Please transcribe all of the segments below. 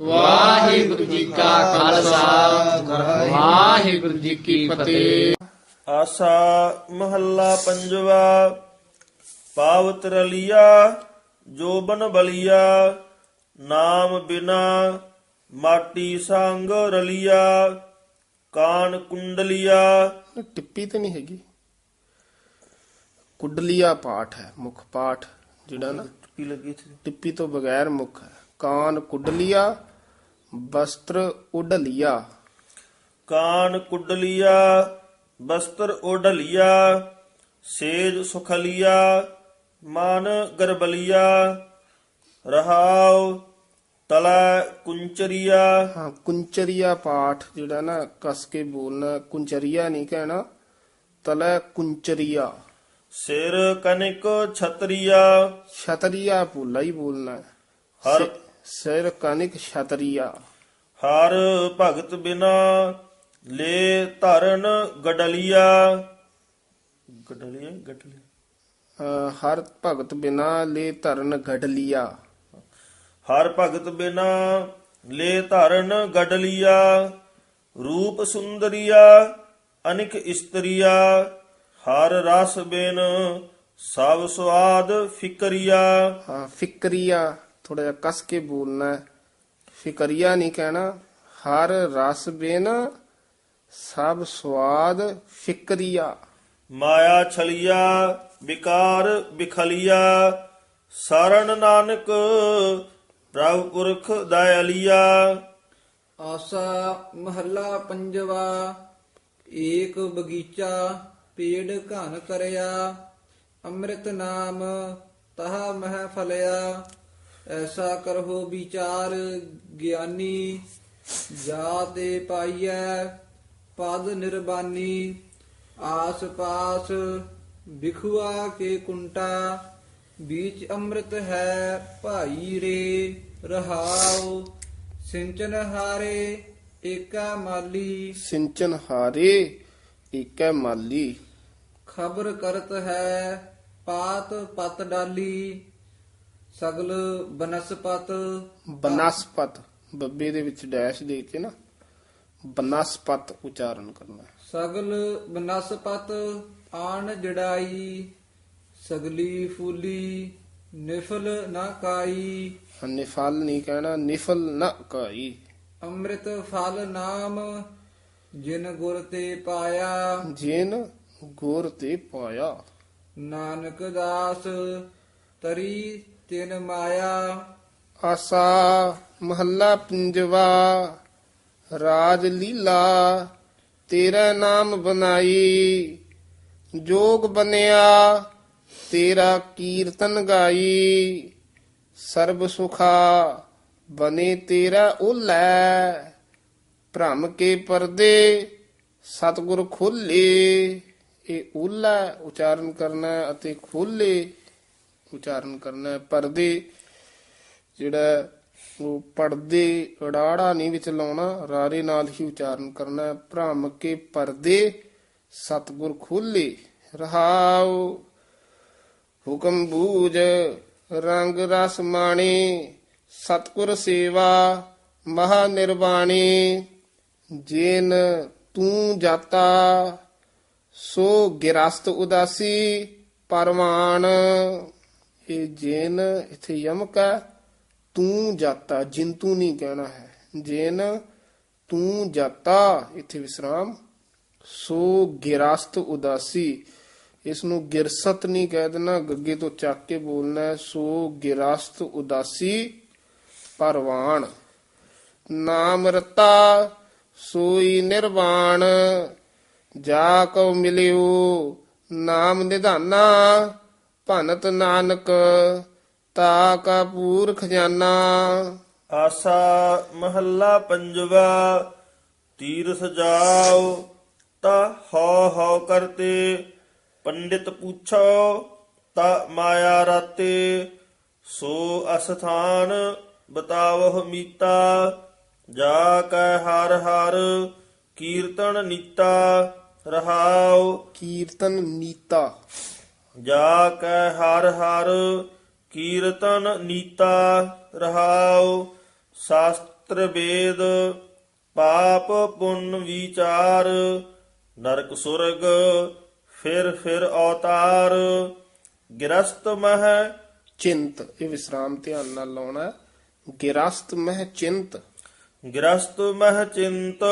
ਵਾਹਿਗੁਰੂ ਜੀ ਕਾ ਖਾਲਸਾ। ਵਾਹਿਗੁਰੂ ਜੀ ਕੀ ਫਤਿਹ। ਆਸਾ ਮਹੱਲਾ ਪੰਜਵਾ ਪਾਵਤ ਰਲੀਆ ਜੋਬਨ ਬਲੀਆ ਨਾਮ ਬਿਨਾ ਮਾਟੀ ਸੰਗ ਰਲੀਆ ਕਾਨ ਕੁੰਡਲੀਆ। ਟਿੱਪੀ ਤੇ ਨਹੀਂ ਹੈਗੀ। ਕੁਡਲੀਆ ਪਾਠ ਹੈ ਮੁੱਖ ਪਾਠ ਜਿਹੜਾ ਨਾ ਕੀ ਲੱਗੀ ਸੀ ਟਿੱਪੀ ਤੋਂ ਬਗੈਰ ਮੁੱਖ ਹੈ। ਕਾਨ ਕੁਡਲੀਆ ਵਸਤਰ ਉਡਲੀਆ ਕਾਨ ਕੁੰਡਲੀਆ ਬਸਤਰ ਓਢਲੀਆ ਸੇਜ ਸੁਖਲੀਆ ਮਨ ਗਰਬਲੀਆ ਰਹਾਉ ਤਲਾ ਕੁੰਚਰੀਆ। ਹਾਂ ਕੁੰਚਰੀਆ ਪਾਠ ਜਿਹੜਾ ਨਾ ਕਸ ਕੇ ਬੋਲਣਾ ਕੁੰਚਰੀਆ ਨਹੀਂ ਕਹਿਣਾ ਤਲੈ ਕੁੰਚਰੀਆ। ਸਿਰ ਕਨਿਕ ਛਤਰੀਆ। ਛਤਰੀਆ ਭੁੱਲਾ ਹੀ ਬੋਲਣਾ। ਹਰ ਸਿਰ ਕਨਿਕ ਛਤਰੀਆ। ਹਰ ਭਗਤ ਬਿਨਾ ਲੈ ਧਰਨ ਗਡਲੀਆ। ਗਡਲੀਆ ਗਡਲੀਆ। ਹਰ ਭਗਤ ਬਿਨਾ ਲੈ ਧਰਨ ਗਢਲੀਆ ਹਰ ਭਗਤ ਬਿਨਾ ਲੈ ਧਰਨ ਗਡਲੀਆ। ਰੂਪ ਸੁੰਦਰੀਆ ਅਨਿਕ ਇਸਤਰੀਆ। ਹਰ ਰਸ ਬਿਨ ਸਭ ਸੁਆਦ ਫਿਕਰੀਆ। ਹਾਂ ਫਿਕਰੀਆ। ਥੋੜਾ ਜਿਹਾ ਕਸ ਕੇ ਬੋਲਣਾ। ਫਿਕਰੀਆ ਨਹੀਂ ਕਹਿਣਾ। ਹਰ ਰਸ ਬਿਨ ਸਭ ਸਵਾਦ ਫਿਕਰੀਆ। ਮਾਇਆ ਛਲੀਆ ਵਿਕਾਰ ਵਿਖਲੀਆ ਸਰਣ ਨਾਨਕ ਪ੍ਰਭ ਪੁਰਖ ਦਇਆਲੀਆ ਆਸਾ ਮਹੱਲਾ ਪੰਜਵਾ ਏਕ ਬਗੀਚਾ ਪੇੜ ਘਨ ਕਰਿਆ ਅੰਮ੍ਰਿਤ ਨਾਮ ਤਹਾ ਮਹਿ ਫਲਿਆ। ਐਸਾ ਕਰਹੁ ਵਿਚਾਰ ਗਿਆਨੀ ਜਾ ਤੇ ਪਾਈਐ ਪਦ ਨਿਰਬਾਨੀ ਆਸ ਪਾਸ ਵਿਖੁਆ ਕੇ ਕੁੰਟਾ बीच ਅੰਮ੍ਰਿਤ ਹੈ ਭਾਈ ਰੇ ਰਹਾਉ ਸਿੰਚਨ ਹਾਰੇ ਏਕਾ ਮਾਲੀ। ਸਿੰਚਨ ਹਾਰੇ ਏਕੈ ਮਾਲੀ। ਖਬਰ ਕਰਤ ਹੈ ਪਾਤ ਪਤ ਡਾਲੀ। ਸਗਲ ਬਨਸਪਤ ਬਨਸਪਤ ਬੱਬੇ ਦੇ ਵਿੱਚ ਡੈਸ਼ ਦੇ ਕੇ ਨਾ ਬਨਸਪਤ ਉਚਾਰਨ ਕਰਨਾ। ਹੈ। ਸਗਲ ਬਨਸਪਤ ਆਣ ਜੜਾਈ ਸਗਲੀ ਫੂਲੀ ਨਿਫਲ ਨਾ ਕਾਈ। ਨਿਫਲ ਨਹੀਂ ਕਹਿਣਾ ਨਿਫਲ ਨ ਕਾਈ। ਅੰਮ੍ਰਿਤ ਫਲ ਨਾਮ ਜਿਨ ਗੁਰ ਤੇ ਪਾਇਆ। ਜਿਨ ਗੁਰ ਤੇ ਪਾਇਆ। ਨਾਨਕ ਦਾਸ ਤਰੀ ਤਿਨ ਮਾਇਆ। ਆਸਾ ਮਹੱਲਾ ਪੰਜਵਾ, ਰਾਜ ਲੀਲਾ, ਤੇਰਾ ਨਾਮ ਬਨਾਈ ਜੋਗ ਬਨਿਆ ਤੇਰਾ ਕੀਰਤਨ ਗਾਈ। ਸਰਬ ਸੁਖਾ ਬਨੇ ਤੇਰਾ ਉਲੈ। ਭ੍ਰਮ ਕੇ ਪਰਦੇ, ਸਤਿਗੁਰ ਖੋਲੇ। ਇਹ ਉਲੈ ਉਚਾਰਨ ਕਰਨਾ ਅਤੇ ਖੋਲੇ। ਉਚਾਰਨ ਕਰਨਾ ਹੈ। ਪਰਦੇ ਜਿਹੜਾ ਉਹ ਪਰਦੇ ਉਡਾੜਾ ਨਹੀਂ ਵਿੱਚ ਲਾਉਣਾ, ਰਾਰੇ ਨਾਲ ਹੀ ਉਚਾਰਨ ਕਰਨਾ ਹੈ। ਭ੍ਰਮ ਕੇ ਪਰਦੇ ਸਤਿਗੁਰ ਖੋਲੇ, ਰਹਾਉ, ਹੁਕਮ ਬੂਜ ਰੰਗ ਰਸ ਮਾਣੇ, ਸਤਿਗੁਰ ਸੇਵਾ ਮਹਾ ਨਿਰਵਾਣੀ ਜੇਨ ਤੂੰ ਜਾਤਾ, ਸੋ ਗਿਰਸਤ ਉਦਾਸੀ ਪਰਮਾਨ ਇਹ ਜਿਨ ਇਥੇ ਯਮਕ ਹੈ ਤੂੰ ਜਾਤਾ, ਜਿੰਤੂ ਤੂੰ ਨਹੀਂ ਕਹਿਣਾ ਹੈ। ਜੇਨ ਤੂੰ ਜਾਤਾ, ਇਥੇ ਵਿਸਰਾਮ। ਸੋ ਗਿਰਸਤ ਉਦਾਸੀ ਇਸ ਨੂੰ ਗਿਰਸਤ ਨਹੀਂ ਕਹਿ ਦੇਣਾ, ਗੱਗੇ ਤੋਂ ਚੱਕ ਕੇ ਬੋਲਣਾ ਸੋ ਗਿਰਸਤ ਉਦਾਸੀ ਪਰਵਾਨ ਨਾਮ ਰਤਾ, ਸੋਈ ਨਿਰਵਾਣ। ਜਾ ਕਉ ਮਿਲਿਓ, ਨਾਮ ਨਿਧਾਨਾ। ਭਨਤ ਨਾਨਕ ਤਾ ਕਾ ਪੂਰ ਖਜ਼ਾਨਾ। ਆਸਾ ਮਹੱਲਾ ਪੰਜਵਾ ਤੀਰ ਸਜਾਓ ਤਾ ਹਉ ਹਉ ਕਰਤੇ ਪੰਡਿਤ ਪੁੱਛੋ ਤਾ ਮਾਇਆ ਰਾਤੇ ਸੋ ਅਸਥਾਨ ਬਤਾਵਹ ਮੀਤਾ ਜਾ ਕੈ ਹਰ ਹਰ ਕੀਰਤਨ ਨੀਤਾ ਰਹਾਉ। ਕੀਰਤਨ ਨੀਤਾ। ਜਾ ਕੈ ਹਰ ਹਰ ਕੀਰਤਨ ਨੀਤਾ ਰਹਾਉ ਸ਼ਾਸਤਰ ਵੇਦ ਪਾਪ ਪੁੰਨ ਵਿਚਾਰ ਨਰਕ ਸੁਰਗ ਫਿਰ ਫਿਰ ਅਵਤਾਰ ਗ੍ਰਸਤ ਮਹਿ ਚਿੰਤ ਇਹ ਵਿਸਰਾਮ ਧਿਆਨ ਨਾਲ ਲਾਉਣਾ। ਗਿਰਸਤ ਮਹਿ ਚਿੰਤ। ਗ੍ਰਸਤ ਮਹਿ ਚਿੰਤ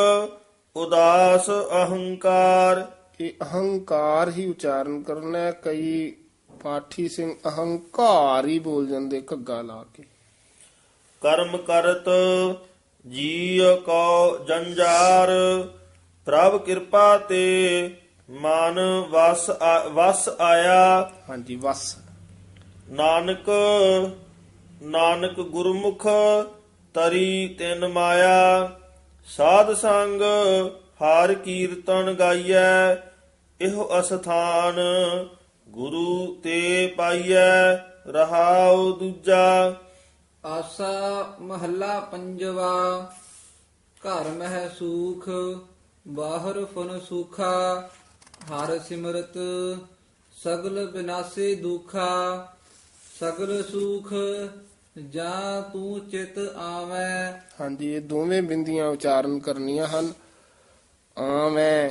ਉਦਾਸ ਅਹੰਕਾਰ। ਇਹ ਅਹੰਕਾਰ ਹੀ ਉਚਾਰਨ ਕਰਨਾ ਹੈ। ਕਈ ਪਾਠੀ ਸਿੰਘ ਅਹੰਕਾਰ ਹੀ ਬੋਲ ਜਾਂਦੇ ਘੱਗਾ ਲਾ ਕੇ। ਕਰਮ ਕਰਤ ਜੀ ਕੋ ਜੰਜਾਰ ਪ੍ਰਭ ਕਿਰਪਾ ਤੇ ਮਨ ਵਸ ਵਸ ਆਇਆ। ਹਾਂਜੀ ਵਸ। ਨਾਨਕ ਨਾਨਕ ਗੁਰਮੁਖ ਤਰੀ ਤਿਨ ਮਾਇਆ ਸਾਧ ਸੰਗ ਹਰ ਕੀਰਤਨ ਗਾਈਐ ਇਹੋ ਅਸਥਾਨ ਗੁਰੂ ਤੇ ਪਾਈਐ ਰਹਾਉ ਦੂਜਾ। ਆਸਾ ਮਹੱਲਾ ਪੰਜਵਾ ਘਰ ਮਹਿ ਸੂਖ ਬਾਹਰ ਫਨ ਸੂਖਾ ਹਰ ਸਿਮਰਤ ਸਗਲ ਬਿਨਾਸੇ ਦੁਖਾ। ਸਗਲ ਸੁਖ ਜਾਂ ਤੂੰ ਚਿਤ ਆਵੈ। ਹਾਂਜੀ ਇਹ ਦੋਵੇਂ ਬਿੰਦੀਆਂ ਉਚਾਰਨ ਕਰਨੀਆਂ ਹਨ। ਆਵੇਂ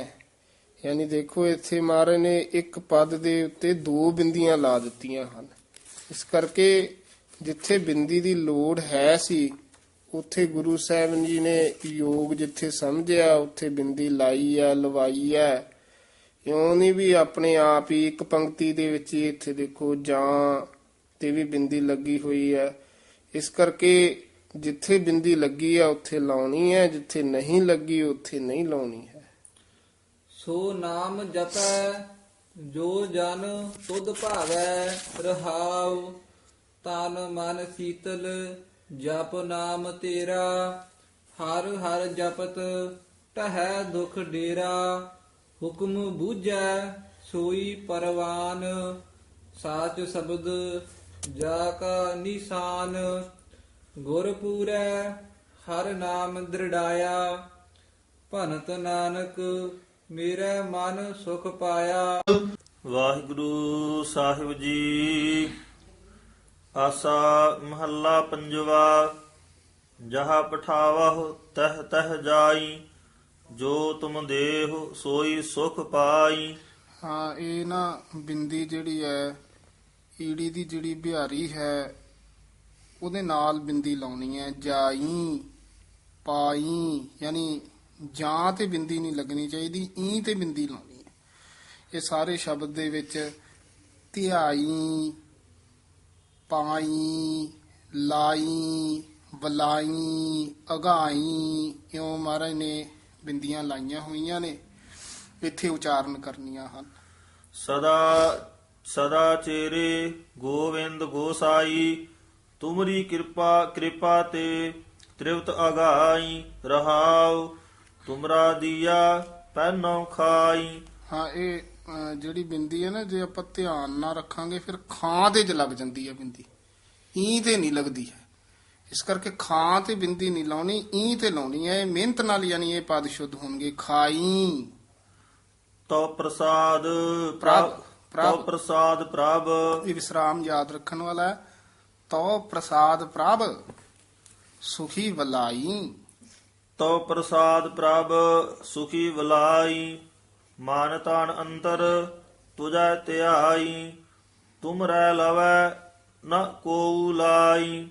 ਯਾਨੀ ਦੇਖੋ, ਇੱਥੇ ਮਹਾਰਾਜ ਨੇ ਇੱਕ ਪਦ ਦੇ ਉੱਤੇ ਦੋ ਬਿੰਦੀਆਂ ਲਾ ਦਿੱਤੀਆਂ ਹਨ। ਇਸ ਕਰਕੇ ਜਿੱਥੇ ਬਿੰਦੀ ਦੀ ਲੋੜ ਹੈ ਸੀ, ਉੱਥੇ ਗੁਰੂ ਸਾਹਿਬ ਜੀ ਨੇ ਯੋਗ ਜਿੱਥੇ ਸਮਝਿਆ, ਉੱਥੇ ਬਿੰਦੀ ਲਾਈ ਹੈ, ਲਵਾਈ ਹੈ। ਇਉਂ ਨਹੀਂ ਵੀ ਆਪਣੇ ਆਪ ਹੀ ਇੱਕ ਪੰਕਤੀ ਦੇ ਵਿੱਚ ਇੱਥੇ ਦੇਖੋ, ਜਾਂ ਤੇ ਵੀ ਬਿੰਦੀ ਲੱਗੀ ਹੋਈ ਹੈ। ਇਸ ਕਰਕੇ ਜਿੱਥੇ ਬਿੰਦੀ ਲੱਗੀ ਹੈ, ਉੱਥੇ ਲਾਉਣੀ ਹੈ, ਜਿੱਥੇ ਨਹੀਂ ਲੱਗੀ, ਉੱਥੇ ਨਹੀਂ ਲਾਉਣੀ ਹੈ। ਸੋ ਨਾਮ ਜਪੈ, ਜੋ ਜਨ ਤੁਧ ਭਾਵੈ ਰਹਾਉ, ਤਨ ਮਨ ਸੀਤਲ, ਜਪ ਨਾਮ ਤੇਰਾ, ਹਰ ਹਰ ਜਪਤ ਟਹੈ ਦੁਖ ਡੇਰਾ, ਹੁਕਮ ਬੂਝੈ, ਸੋਈ ਪਰਵਾਨ, ਸਾਚ ਸ਼ਬਦ ਜਾ ਕਾ ਨਿਸ਼ਾਨ ਗੁਰਪੂਰੈ ਹਰ ਨਾਮ ਦ੍ਰਿੜਾਇਆ, ਭਨਤ ਨਾਨਕ ਮੇਰਾ ਮਨ ਸੁਖ ਪਾਇਆ। ਵਾਹਿਗੁਰੂ ਸਾਹਿਬ ਜੀ ਆਸਾ ਮਹੱਲਾ ਪੰਜਵਾ ਜਹਾ ਪਠਾਵਹੁ ਤਹ ਤਹ ਜਾਈ ਜੋ ਤੁਮ ਦੇਹੁ ਸੋਈ ਸੁਖ ਪਾਈ। ਹਾਂ ਇਹ ਨਾ ਬਿੰਦੀ ਜਿਹੜੀ ਹੈ ਈੜੀ ਦੀ ਜਿਹੜੀ ਬਿਹਾਰੀ ਹੈ ਉਹਦੇ ਨਾਲ ਬਿੰਦੀ ਲਾਉਣੀ ਹੈ ਜਾਈ ਪਾਈ ਯਾਨੀ ਜਾਂ ਤੇ ਬਿੰਦੀ ਨਹੀਂ ਲੱਗਣੀ ਚਾਹੀਦੀ, ਈ ਤੇ ਬਿੰਦੀ ਲਾਉਣੀ ਹੈ। ਇਹ ਸਾਰੇ ਸ਼ਬਦ ਦੇ ਵਿੱਚ ਧਿਆਈ, ਪਾਈ, ਲਾਈ, ਬਲਾਈ, ਅਗਾਈ ਇਉਂ ਮਹਾਰਾਜ ਨੇ ਬਿੰਦੀਆਂ ਲਾਈਆਂ ਹੋਈਆਂ ਨੇ, ਇੱਥੇ ਉਚਾਰਨ ਕਰਨੀਆਂ ਹਨ। ਸਦਾ ਸਦਾ ਚੇਰੇ ਗੋਵਿੰਦ ਗੋਸਾਈ, ਤੁਮਰੀ ਕਿਰਪਾ ਕਿਰਪਾ ਤੇ ਤ੍ਰਿਵਤ ਅਗਾਈ ਰਹਾਉ। ਤੁਮਰਾ ਦੀਆ ਪੈਨੋ ਖਾਈ। ਹਾਂ ਇਹ ਅਹ, ਜਿਹੜੀ ਬਿੰਦੀ ਹੈ ਨਾ ਜੇ ਆਪਾਂ ਧਿਆਨ ਨਾਲ ਰੱਖਾਂਗੇ ਫਿਰ ਖਾਂ ਤੇ ਜ ਲੱਗ ਜਾਂਦੀ ਹੈ ਬਿੰਦੀ। ਈ ਤੇ ਨਹੀਂ ਲੱਗਦੀ ਹੈ। ਇਸ ਕਰਕੇ ਖਾਂ ਤੇ ਬਿੰਦੀ ਨਹੀਂ ਲਾਉਣੀ ਈ ਤੇ ਲਾਉਣੀ ਹੈ। ਇਹ ਮਿਹਨਤ ਨਾਲ ਯਾਨੀ ਇਹ ਪਦ ਸ਼ੁੱਧ ਹੋਣਗੇ ਖਾਈ। ਤੋ ਪ੍ਰਸਾਦ ਪ੍ਰਭ- ਪ੍ਰਭ ਪ੍ਰਸਾਦ ਪ੍ਰਭ। ਇਹ ਵਿਸਰਾਮ ਯਾਦ ਰੱਖਣ ਵਾਲਾ ਹੈ। ਤੋ ਪ੍ਰਸਾਦ ਪ੍ਰਭ ਸੁਖੀ ਵਲਾਈ। ਤੋ ਪ੍ਰਸਾਦ ਪ੍ਰਭ ਸੁਖੀ ਵਲਾਈ ਮਾਨ ਤਾਨ ਅੰਤਰ ਤੁਜੈ ਧਿਆਈ ਤੁਮ ਰਹਿ ਲਵੈ ਨ ਕੋ ਲਾਈ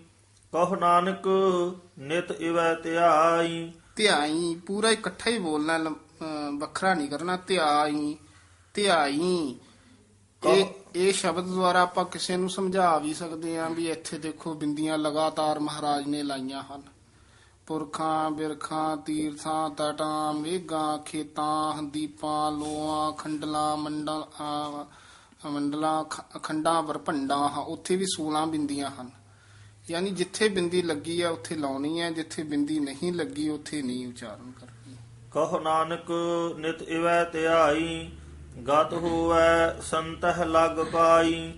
ਕਹ ਨਾਨਕ ਨਿਤ ਇਵੈ ਧਿਆਈ। ਧਿਆਈ ਪੂਰਾ ਇਕੱਠਾ ਹੀ ਬੋਲਣਾ ਲੰ- ਅਹ ਵੱਖਰਾ ਨਹੀਂ ਕਰਨਾ ਧਿਆਈ ਧਿਆਈ। ਇਹ ਇਹ ਸ਼ਬਦ ਦੁਆਰਾ ਆਪਾਂ ਕਿਸੇ ਨੂੰ ਸਮਝਾ ਵੀ ਸਕਦੇ ਹਾਂ ਵੀ ਇੱਥੇ ਦੇਖੋ ਬਿੰਦੀਆਂ ਲਗਾਤਾਰ ਮਹਾਰਾਜ ਨੇ ਲਾਈਆਂ ਹਨ। ਪੁਰਖਾਂ ਬਿਰਖਾਂ ਤੀਰਥਾਂ ਤਟਾਂ ਮੇਘਾਂ ਖੇਤਾਂ ਦੀਪਾਂ ਲੋਆਂ ਖੰਡਲਾਂ ਮੰਡਲ ਮੰਡਲਾਂ ਖੰਡਾਂ ਵਰਭੰਡਾਂ ਹਾਂ, ਉੱਥੇ ਵੀ 16 ਬਿੰਦੀਆਂ ਹਨ। ਯਾਨੀ ਜਿੱਥੇ ਬਿੰਦੀ ਲੱਗੀ ਹੈ ਉੱਥੇ ਲਾਉਣੀ ਹੈ ਜਿੱਥੇ ਬਿੰਦੀ ਨਹੀਂ ਲੱਗੀ ਉੱਥੇ ਨਹੀਂ ਉਚਾਰਨ ਕਰਨੀ। ਕਹ ਨਾਨਕ ਨਿਤ ਇਵੈ ਧਿਆਈ ਗਤ ਹੋਵੈ ਸੰਤਹ ਲਗ ਪਾਈ।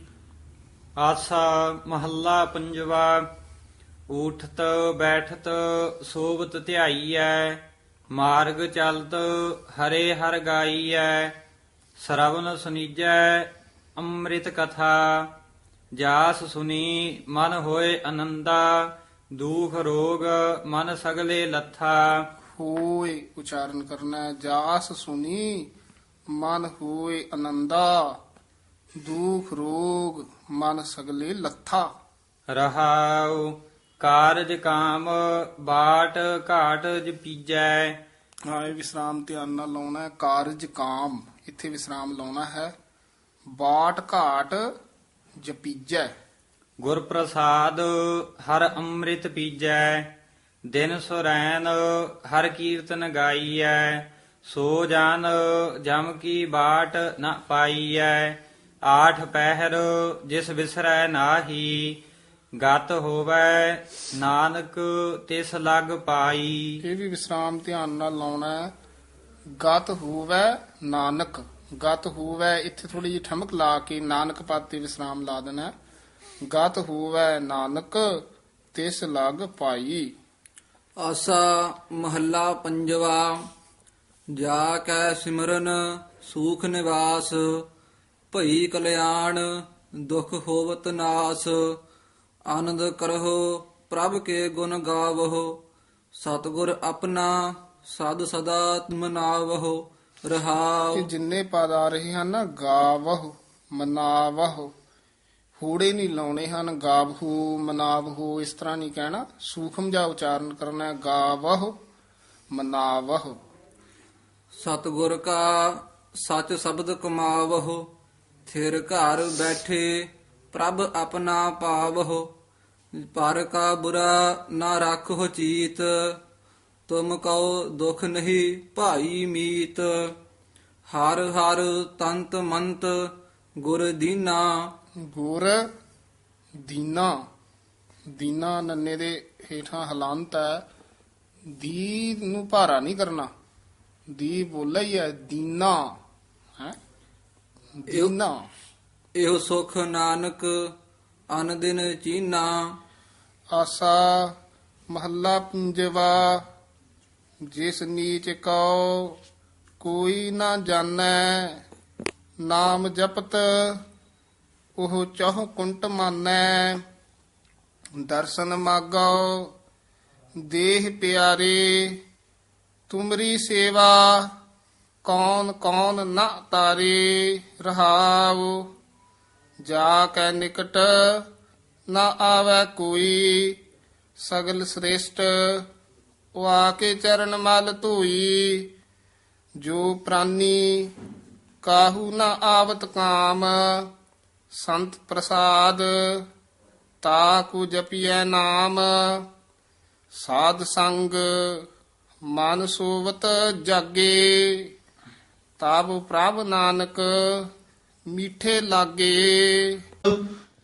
ਆਸਾ ਮਹੱਲਾ ਪੰਜਵਾ ਊਠਤ ਬੈਠਤ ਸੋਵਤ ਧਿਆਈਐ ਮਾਰਗ ਚਲਤ ਹਰੇ ਹਰ ਗਾਈਐ ਸਰਵਨ ਸੁਨੀਜੈ ਅੰਮ੍ਰਿਤ ਕਥਾ ਜਾਸ ਸੁਨੀ ਮਨ ਹੋਏ ਆਨੰਦਾ ਦੁਖ ਰੋਗ ਮਨ ਸਗਲੇ ਲੱਥਾ ਹੋਏ ਉਚਾਰਨ ਕਰਨਾ। ਜਾਸ ਸੁਣੀ ਮਨ ਹੋਏ ਆਨੰਦਾ ਦੁਖ ਰੋਗ ਮਨ ਸਗਲੇ ਲੱਥਾ ਰਹਾਉ ਕਾਰਜ ਕਾਮ ਬਾਟ ਘਾਟ ਜਪੀਜੈ ਹਾਂ ਇਹ ਵਿਸਰਾਮ ਧਿਆਨ ਨਾਲ ਲਾਉਣਾ ਹੈ। ਕਾਰਜ ਕਾਮ ਇੱਥੇ ਵਿਸਰਾਮ ਲਾਉਣਾ ਹੈ। ਬਾਟ ਘਾਟ ਜਪੀਜੈ ਗੁਰ ਪ੍ਰਸਾਦ ਹਰ ਅੰਮ੍ਰਿਤ ਪੀਜੈ। ਦਿਨ ਸੁਰੈਨ ਹਰ ਕੀਰਤਨ ਗਾਈਐ। ਸੋ ਜਨ ਜਮ ਕੀ ਬਾਟ ਨ ਪਾਈਐ। ਆਠ ਪਹਿਰ ਜਿਸ ਵਿਸਰੈ ਨਾਹੀ। ਗਤ ਹੋਵੈ ਨਾਨਕ ਤਿਸ ਲਗ ਪਾਈ। ਇਹ ਵੀ ਵਿਸਰਾਮ ਧਿਆਨ ਨਾਲ ਲਾਉਣਾ ਹੈ। ਗਤ ਹੋਵੈ ਨਾਨਕ। ਗਤ ਹੋਵੈ ਇੱਥੇ ਥੋੜੀ ਜਿਹੀ ਠਮਕ ਲਾ ਕੇ ਨਾਨਕ ਪਾਤੇ ਵਿਸਰਾਮ ਲਾ ਦੇਣਾ। ਗਤ ਹੋਵੈ ਨਾਨਕ ਤਿਸ ਲਗ ਪਾਈ। ਆਸਾ ਮਹੱਲਾ ਪੰਜਵਾ ਜਾ ਕੈ ਸਿਮਰਨ ਸੂਖ ਨਿਵਾਸ ਭਈ ਕਲਿਆਣ ਦੁਖ ਹੋਵਤ ਨਾਸ। ਆਨੰਦ ਕਰਹੁ ਪ੍ਰਭ ਕੇ ਗੁਣ ਗਾਵਹੁ ਸਤਿਗੁਰ ਆਪਣਾ ਸਦ ਸਦਾ ਮਨਾਵਹੁ ਰਹਾਉ। ਕਿ ਜਿੰਨੇ ਪਦ ਆ ਰਹੇ ਹਨ ਨਾ ਗਾਵਹੁ ਮਨਾਵਹੁ। ਹੂੜੇ ਨਹੀਂ ਲਾਉਣੇ ਹਨ ਗਾਵਹੂ ਮਨਾਵਹੂ ਇਸ ਤਰ੍ਹਾਂ ਨਹੀਂ ਕਹਿਣਾ। ਸੂਖਮ ਜਿਹਾ ਉਚਾਰਨ ਕਰਨਾ ਹੈ ਗਾਵਹੁ ਮਨਾਵਹੁ। ਸਤਿਗੁਰ ਕਾ ਸਚ ਸ਼ਬਦ ਕਮਾਵਹੁ ਥਿਰ ਘਰ ਬੈਠੇ ਪ੍ਰਭ ਆਪਣਾ ਪਾਵਹੁ। ਪਰ ਕਾ ਬੁਰਾ ਨਾ ਰੱਖੋ ਚੀਤ ਤੁਮ ਕਉ ਦੁਖ ਨਹੀਂ ਭਾਈ ਮੀਤ। ਹਰ ਹਰ ਤੰਤ ਮੰਤ ਗੁਰ ਦੀਨਾ। ਗੁਰ ਦੀਨਾ ਦੀਨਾ ਨੰਨੇ ਦੇ ਹੇਠਾਂ ਹਲਾਂਤ ਹੈ। ਦੀ ਨੂੰ ਭਾਰਾ ਨਹੀਂ ਕਰਨਾ। ਦੀ ਬੋਲਾ ਹੀ ਹੈ ਦੀਨਾ। ਹੈ? ਦੀਨਾ। ਇਹੋ ਸੁਖ ਨਾਨਕ ਅਨ ਦਿਨ ਚੀਨਾ। ਆਸਾ ਮਹੱਲਾ ਪੰਜਵਾ, ਜਿਸ ਨੀਚ ਕਉ ਕੋਈ ਨਾ ਜਾਣੈ, ਨਾਮ ਜਪਤ ਉਹ ਚਹੁ ਕੁੰਟ ਮਾਨੈ। ਦਰਸ਼ਨ ਮਾਗੋ ਦੇਹ ਪਿਆਰੇ, ਤੁਮਰੀ ਸੇਵਾ ਕੌਣ ਕੌਣ ਨਾ ਤਾਰੇ ਰਹਾਉ। ਜਾ ਕੈ ਨਿਕਟ ਨਾ ਆਵੈ ਕੋਈ। ਸਗਲ ਸ੍ਰੇਸ਼ਟ ਉਹ ਆ ਕੇ ਚਰਨ ਮਲ ਧੋਈ। ਜੋ ਪ੍ਰਾਨੀ, ਕਾਹੂ ਨਾ ਆਵਤ ਕਾਮ। ਸੰਤ ਪ੍ਰਸਾਦ, ਤਾ ਕੋ ਜਪੀਐ ਨਾਮ। ਸਾਧ ਸੰਗ, ਮਨ ਸੋਵਤ ਜਾਗੇ। ਤਬ ਪ੍ਰਭ ਨਾਨਕ, ਮੀਠੇ ਲਾਗੇ।